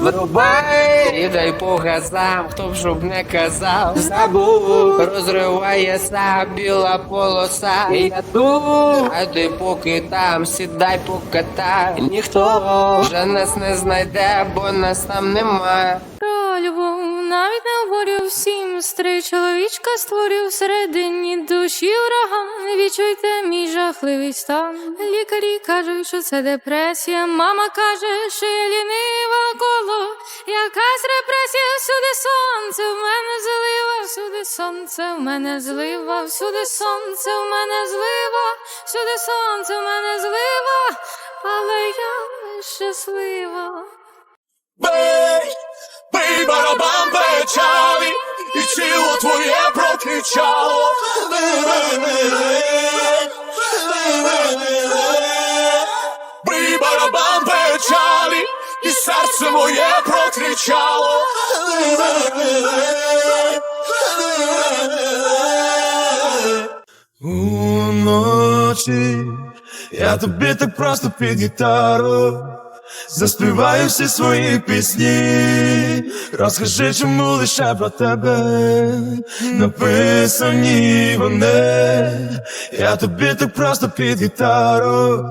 Врубай, Відай по газам, хто б щоб не казав. забув, Розривається біла полоса. і я тут, А ти поки там, сідай покатай. ніхто Вже нас не знайде, бо нас там немає. Про любов навіть не говорю всім Старий чоловічка створив всередині душі ураган Відчуйте мій жахливий стан Лікарі кажуть, що це депресія Мама каже, що я лінива всюди сонце В мене злива, всюди сонце В мене злива, всюди сонце В мене злива, всюди сонце В мене злива, але я щаслива Бей, бей барабан печалі, і тіло твоє прокричало. Серце моє прокричало. Уночі я тобі так просто під гітару Заспіваю всі свої пісні, розкажи, чому лише про тебе написані вони, я тобі так просто під гітару,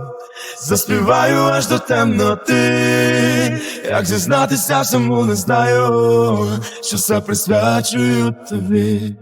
заспіваю аж до темноти, як зізнатися всьому не знаю, що все присвячую тобі.